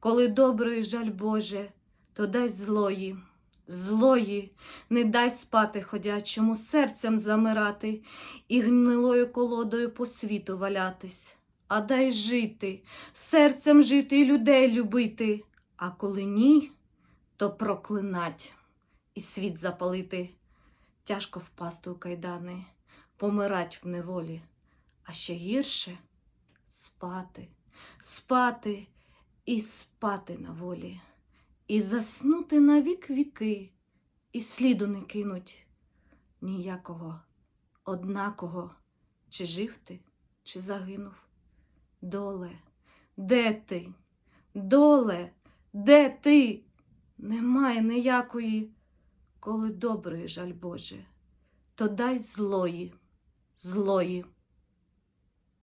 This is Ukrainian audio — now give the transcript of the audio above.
Коли доброї жаль Боже, то дай злої, злої, не дай спати ходячому, серцем замирати і гнилою колодою по світу валятись, а дай жити, серцем жити і людей любити, а коли ні, то проклинать і світ запалити. Тяжко впасти у кайдани, помирать в неволі, а ще гірше спати, спати і спати на волі, і заснути на вік віки, і сліду не кинуть ніякого, однакого, чи жив ти, чи загинув. Доле, де ти? Доле, де ти? Немає ніякої, коли доброї жаль Боже, то дай злої, злої.